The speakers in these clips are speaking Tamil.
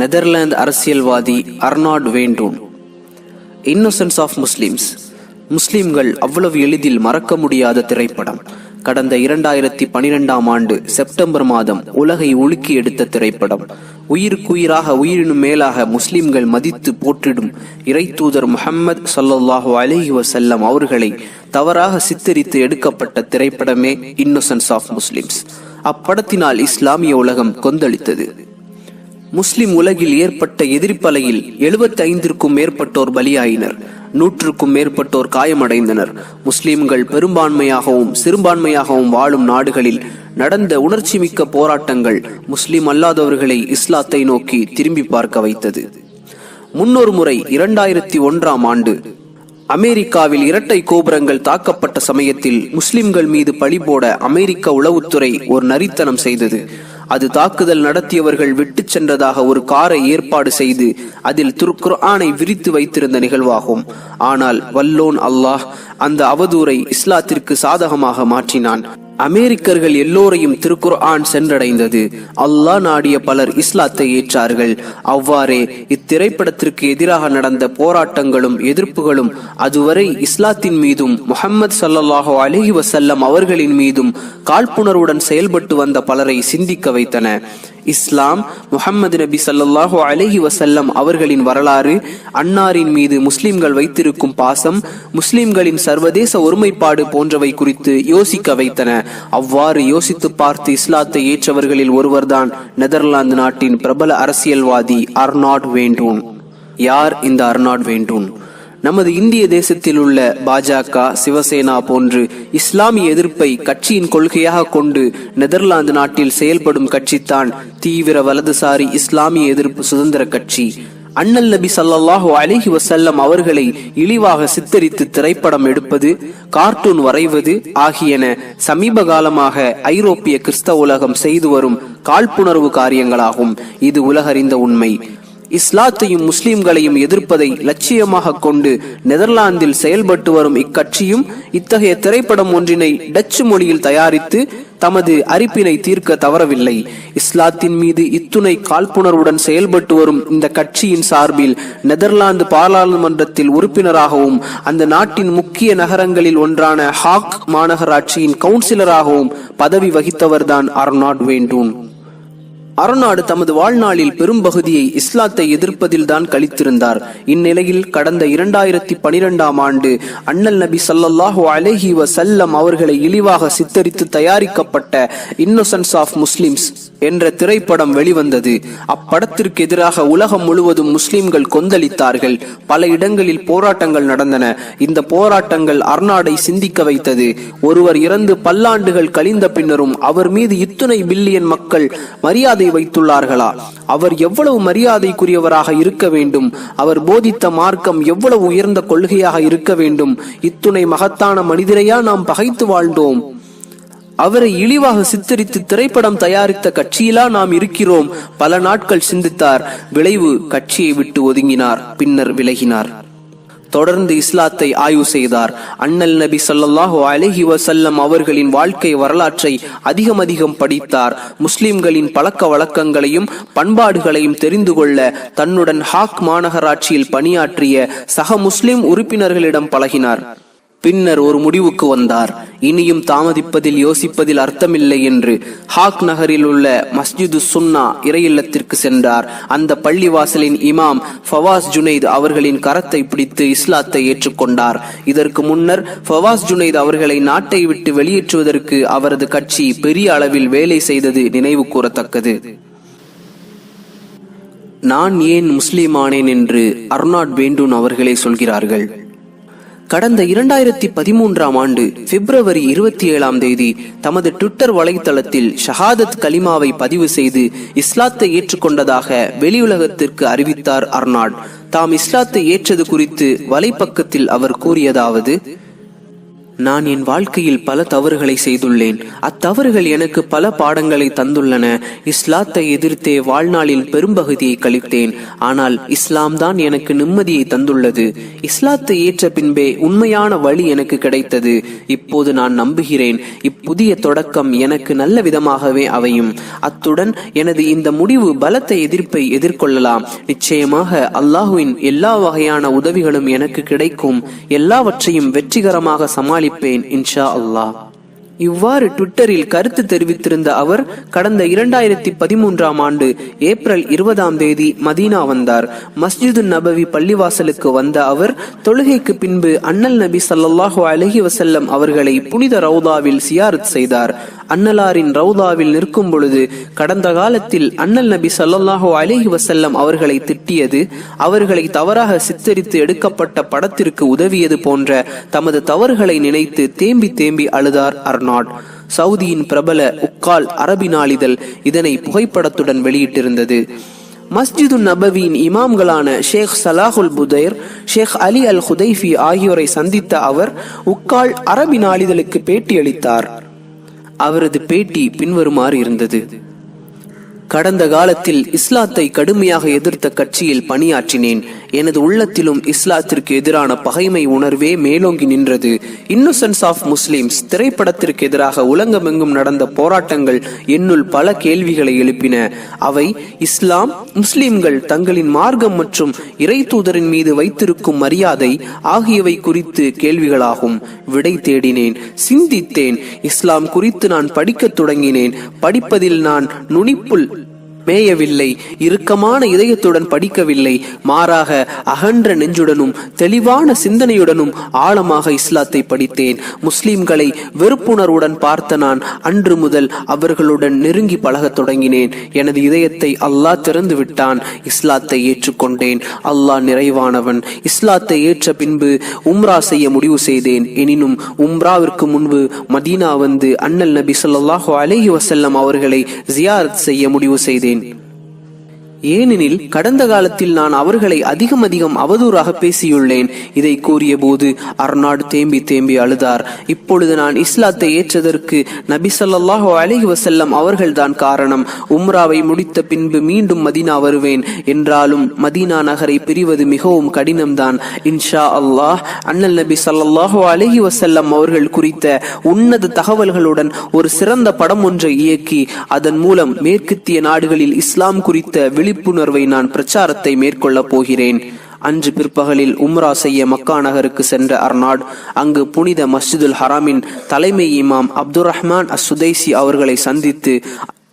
நெதர்லாந்து அரசியல்வாதி Arnoud van Doorn innocence of Muslims முஸ்லிம்கள் அவ்வளவு எளிதில் மறக்க முடியாத திரைப்படம். கடந்த இரண்டாயிரத்தி பனிரெண்டாம் ஆண்டு செப்டம்பர் மாதம் உலகை உலுக்கி எடுத்த திரைப்படம். உயிருக்குயிராக உயிரினும் மேலாக முஸ்லிம்கள் மதித்து போற்றிடும் இறைத்தூதர் தூதர் முஹம்மது ஸல்லல்லாஹு அலைஹி அவர்களை தவறாக சித்தரித்து எடுக்கப்பட்ட திரைப்படமே இன்னோசன்ஸ் ஆஃப் முஸ்லிம்ஸ் அப்படத்தினால் இஸ்லாமிய உலகம் கொந்தளித்தது. முஸ்லிம் உலகில் ஏற்பட்ட எதிர்ப்பலையில் எழுபத்தி ஐந்திற்கும் மேற்பட்டோர் பலியாயினர். நூற்றுக்கும் மேற்பட்டோர் காயமடைந்தனர். முஸ்லிம்கள் பெரும்பான்மையாகவும் சிறுபான்மையாகவும் வாழும் நாடுகளில் நடந்த உணர்ச்சிமிக்க போராட்டங்கள் முஸ்லிம் அல்லாதவர்களை இஸ்லாத்தை நோக்கி திரும்பி பார்க்க வைத்தது. முன்னொரு முறை இரண்டாயிரத்தி ஒன்றாம் ஆண்டு அமெரிக்காவில் இரட்டை கோபுரங்கள் தாக்கப்பட்ட சமயத்தில் முஸ்லிம்கள் மீது பழி போட அமெரிக்க உளவுத்துறை ஒரு நரித்தனம் செய்தது. அது தாக்குதல் நடத்தியவர்கள் விட்டுச் சென்றதாக ஒரு காரை ஏற்பாடு செய்து அதில் துர்குர்ஆனை விரித்து வைத்திருந்த நிகழ்வாகும். ஆனால் வல்லோன் அல்லாஹ் அந்த அவதூரை இஸ்லாத்திற்கு சாதகமாக மாற்றினான். அமெரிக்கர்கள் எல்லோரையும் திருக்குர்ஆன் சென்றடைந்தது. அல்லாஹ் நாடிய பலர் இஸ்லாத்தை ஏற்றார்கள். அவ்வாறே இத்திரைப்படத்திற்கு எதிராக நடந்த போராட்டங்களும் எதிர்ப்புகளும் அதுவரை இஸ்லாத்தின் மீதும் முகமது சல்லாஹோ அலைஹி வசல்லம் அவர்களின் மீதும் காழ்ப்புணர்வுடன் செயல்பட்டு வந்த பலரை சிந்திக்க வைத்தன. இஸ்லாம் முஹம்மது நபி சல்லாஹூ அலஹி வசல்லம் அவர்களின் வரலாறு அன்னாரின் மீது முஸ்லிம்கள் வைத்திருக்கும் பாசம் முஸ்லிம்களின் சர்வதேச ஒருமைப்பாடு போன்றவை குறித்து யோசிக்க வைத்தன. அவ்வாறு யோசித்து பார்த்து இஸ்லாத்தை ஏற்றவர்களில் ஒருவர்தான் நெதர்லாந்து நாட்டின் பிரபல அரசியல்வாதி அர்னாட் வேண்டூன். யார் இந்த அர்னாட் வேண்டூன்? நமது இந்திய தேசத்தில் உள்ள பாஜக சிவசேனா போன்று இஸ்லாமிய எதிர்ப்பை கட்சியின் கொள்கையாக கொண்டு நெதர்லாந்து நாட்டில் செயல்படும் கட்சிதான் தீவிர வலதுசாரி இஸ்லாமிய எதிர்ப்பு சுதந்திர கட்சி. அண்ணல் நபி ஸல்லல்லாஹு அலிஹி வசல்லம் அவர்களை இழிவாக சித்தரித்து திரைப்படம் எடுப்பது கார்ட்டூன் வரைவது ஆகியன சமீப காலமாக ஐரோப்பிய கிறிஸ்தவ உலகம் செய்து வரும் காழ்ப்புணர்வு காரியங்களாகும். இது உலகறிந்த உண்மை. இஸ்லாத்தையும் முஸ்லிம்களையும் எதிர்ப்பதை லட்சியமாக கொண்டு நெதர்லாந்தில் செயல்பட்டு வரும் இக்கட்சியும் இத்தகைய திரைப்படம் ஒன்றினை டச்சு மொழியில் தயாரித்து தமது அரிப்பினை தீர்க்க தவறவில்லை. இஸ்லாத்தின் மீது இத்துணை காழ்ப்புணர்வுடன் செயல்பட்டு வரும் இந்த கட்சியின் சார்பில் நெதர்லாந்து பாராளுமன்றத்தில் உறுப்பினராகவும் அந்த நாட்டின் முக்கிய நகரங்களில் ஒன்றான ஹாக் மாநகராட்சியின் கவுன்சிலராகவும் பதவி வகித்தவர்தான் அர்னாட் வேண்டூன். அருநாடு தமது வாழ்நாளில் பெரும்பகுதியை இஸ்லாத்தை எதிர்ப்பதில் தான் கழித்திருந்தார் இந்நிலையில் கடந்த இரண்டாயிரத்தி பனிரெண்டாம் ஆண்டு அண்ணல் நபி சல்லாஹு அலஹி வசல்லம் அவர்களை இழிவாக சித்தரித்து தயாரிக்கப்பட்ட இன்னோசன்ஸ் ஆஃப் முஸ்லிம்ஸ் என்ற திரைப்படம் வெளிவந்தது. அப்படத்திற்கு எதிராக உலகம் முழுவதும் முஸ்லிம்கள் கொந்தளித்தார்கள். பல இடங்களில் போராட்டங்கள் நடந்தன. இந்த போராட்டங்கள் அர்நாடை சிந்திக்க வைத்தது. ஒருவர் இறந்து பல்லாண்டுகள் கழிந்த பின்னரும் அவர் மீது இத்துணை பில்லியன் மக்கள் மரியாதை வைத்துள்ளார்களா? அவர் எவ்வளவு மரியாதைக்குரியவராக இருக்க வேண்டும்? அவர் போதித்த மார்க்கம் எவ்வளவு உயர்ந்த கொள்கையாக இருக்க வேண்டும்? இத்துணை மகத்தான மனிதரையா நாம் பகைத்து வாழ்ந்தோம்? அவரை இழிவாக சித்தரித்து திரைப்படம் தயாரித்த கட்சியிலா நாம் இருக்கிறோம்? பல நாட்கள் சிந்தித்தார். விளைவு கட்சியை விட்டு ஒதுங்கினார். பின்னர் விலகினார். தொடர்ந்து இஸ்லாத்தை ஆய்வு செய்தார். அண்ணல் நபி ஸல்லல்லாஹு அலஹி வசல்லம் அவர்களின் வாழ்க்கை வரலாற்றை அதிகம் அதிகம் படித்தார். முஸ்லிம்களின் பழக்க வழக்கங்களையும் பண்பாடுகளையும் தெரிந்து கொள்ள தன்னுடன் ஹாக் மாநகராட்சியில் பணியாற்றிய சக முஸ்லிம் உறுப்பினர்களிடம் பழகினார். பின்னர் ஒரு முடிவுக்கு வந்தார். இனியும் தாமதிப்பதில் யோசிப்பதில் அர்த்தமில்லை என்று ஹாக் நகரில் உள்ள மஸ்ஜிது சுன்னா இறையில்லத்திற்கு சென்றார். அந்த பள்ளிவாசலின் இமாம் ஃபவாஸ் ஜுனைத் அவர்களின் கரத்தை பிடித்து இஸ்லாத்தை ஏற்றுக்கொண்டார். இதற்கு முன்னர் ஃபவாஸ் ஜுனைத் அவர்களை நாட்டை விட்டு வெளியேற்றுவதற்கு அவரது கட்சி பெரிய அளவில் வேலை செய்தது நினைவு கூறத்தக்கது. நான் ஏன் முஸ்லிமானேன் என்று அர்னாட் வேண்டூன் அவர்களே சொல்கிறார்கள். கடந்த இரண்டாயிரத்தி பதிமூன்றாம் ஆண்டு பிப்ரவரி இருபத்தி ஏழாம் தேதி தமது ட்விட்டர் வலைத்தளத்தில் ஷஹாதத் கலிமாவை பதிவு செய்து இஸ்லாத்தை ஏற்றுக்கொண்டதாக வெளியுலகத்திற்கு அறிவித்தார் அர்னாட். தாம் இஸ்லாத்தை ஏற்றது குறித்து வலைப்பக்கத்தில் அவர் கூறியதாவது நான் என் வாழ்க்கையில் பல தவறுகளை செய்துள்ளேன். அத்தவறுகள் எனக்கு பல பாடங்களை தந்துள்ளன. இஸ்லாத்தை எதிர்த்தே வாழ்நாளில் பெரும்பகுதியை கழித்தேன். ஆனால் இஸ்லாம் தான் எனக்கு நிம்மதியை தந்துள்ளது. இஸ்லாத்தை ஏற்ற பின்பே உண்மையான வழி எனக்கு கிடைத்தது. இப்போது நான் நம்புகிறேன் இப்புதிய தொடக்கம் எனக்கு நல்ல விதமாகவே அமையும். அத்துடன் எனது இந்த முடிவு பலத்த எதிர்ப்பை எதிர்கொள்ளலாம். நிச்சயமாக அல்லாஹுவின் எல்லா வகையான உதவிகளும் எனக்கு கிடைக்கும். எல்லாவற்றையும் வெற்றிகரமாக சமாளி சமாளிப்பேன் இன்ஷா அல்லாஹ் இவ்வாறு ட்விட்டரில் கருத்து தெரிவித்திருந்த அவர் கடந்த இரண்டாயிரத்தி பதிமூன்றாம் ஆண்டு ஏப்ரல் இருபதாம் தேதி மதீனா வந்தார். மஸ்ஜிது நபவி பள்ளிவாசலுக்கு வந்த அவர் தொழுகைக்கு பின்பு அண்ணல் நபி சல்லாஹூ அலஹி வசல்லம் அவர்களை புனித ரவுதாவில் சியாரத் செய்தார். அன்னலாரின் ரவுதாவில் நிற்கும் பொழுது கடந்த காலத்தில் அண்ணல் நபி சல்லாஹூ அலஹி வசல்லம் அவர்களை திட்டியது அவர்களை தவறாக சித்தரித்து எடுக்கப்பட்ட படத்திற்கு உதவியது போன்ற தமது தவறுகளை நினைத்து தேம்பி தேம்பி அழுதார் நாட். சவுதியின் பிரபல உக்கால் அரபி நாளிதழ் இதனை புகைப்படத்துடன் வெளியிட்டிருந்தது. மஸ்ஜிது நபவியின் இமாம்களான ஷேக் சலாஹுல் புதைர் ஷேக் அலி அல் ஹுதைஃபி ஆகியோரை சந்தித்த அவர் உக்கால் அரபி நாளிதழுக்கு பேட்டியளித்தார். அவரது பேட்டி பின்வருமாறு இருந்தது. கடந்த காலத்தில் இஸ்லாத்தை கடுமையாக எதிர்த்த கட்சியில் பணியாற்றினேன். எனது உள்ளத்திலும் இஸ்லாத்திற்கு எதிரான பகைமை உணர்வே மேலோங்கி நின்றது. இன்னோசன்ஸ் ஆஃப் முஸ்லிம்ஸ் திரைப்படத்திற்கு எதிராக உலகமெங்கும் நடந்த போராட்டங்கள் என்னுள் பல கேள்விகளை எழுப்பின. அவை இஸ்லாம் முஸ்லிம்கள் தங்களின் மார்க்கம் மற்றும் இறை தூதரின் மீது வைத்திருக்கும் மரியாதை ஆகியவை குறித்து கேள்விகளாகும். விடை தேடினேன் சிந்தித்தேன். இஸ்லாம் குறித்து நான் படிக்கத் தொடங்கினேன். படிப்பதில் நான் நுனிப்புள் மேயவில்லை இறுக்கமான இதயத்துடன் படிக்கவில்லை. மாறாக அகன்ற நெஞ்சுடனும் தெளிவான சிந்தனையுடனும் ஆழமாக இஸ்லாத்தை படித்தேன். முஸ்லிம்களை வெறுப்புணர்வுடன் பார்த்த நான் அன்று முதல் அவர்களுடன் நெருங்கி பழகத் தொடங்கினேன். எனது இதயத்தை அல்லாஹ் திறந்து விட்டான் இஸ்லாத்தை ஏற்றுக்கொண்டேன். அல்லாஹ் நிறைவானவன். இஸ்லாத்தை ஏற்ற பின்பு உம்ரா செய்ய முடிவு செய்தேன். எனினும் உம்ராவிற்கு முன்பு மதீனா வந்து அண்ணல் நபி சொல்லாஹு அலேஹி வசல்லம் அவர்களை ஜியாரத் செய்ய முடிவு செய்தேன். দিন ஏனெனில் கடந்த காலத்தில் நான் அவர்களை அதிகம் அதிகம் அவதூறாக பேசியுள்ளேன். இதை கூறிய போது அர்நாடு தேம்பி தேம்பி அழுதார். இப்பொழுது நான் இஸ்லாத்தை ஏற்றதற்கு நபி சொல்லாஹோ அலஹி வசல்லம் அவர்கள்தான் காரணம். உம்ராவை முடித்த பின்பு மீண்டும் மதீனா வருவேன். என்றாலும் மதீனா நகரை பிரிவது மிகவும் கடினம்தான். இன்ஷா அல்லாஹ் அண்ணல் நபி சல்லாஹோ அலஹி வசல்லம் அவர்கள் குறித்த உன்னத தகவல்களுடன் ஒரு சிறந்த படம் ஒன்றை இயக்கி அதன் மூலம் மேற்கத்திய நாடுகளில் இஸ்லாம் குறித்த விழிப்புணர்வை நான் பிரச்சாரத்தை மேற்கொள்ளப் போகிறேன். அன்று பிற்பகலில் உம்ரா செய்ய மக்கா நகருக்கு சென்ற அர்னாட் அங்கு புனித மஸ்ஜிதுல் ஹராமின் தலைமை இமாம் அப்துல் ரஹ்மான் அசுதைசி அவர்களை சந்தித்து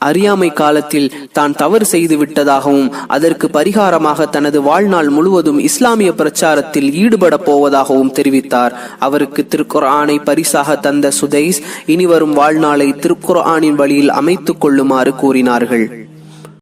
அறியாமை காலத்தில் தான் தவறு செய்து விட்டதாகவும் அதற்கு பரிகாரமாக தனது வாழ்நாள் முழுவதும் இஸ்லாமிய பிரச்சாரத்தில் ஈடுபட போவதாகவும் தெரிவித்தார். அவருக்கு திருக்குர்ஆனை பரிசாக தந்த சுதைஸ் இனிவரும் வாழ்நாளை திருக்குர்ஆனின் வழியில் அமைத்துக் கொள்ளுமாறு கூறினார்கள்.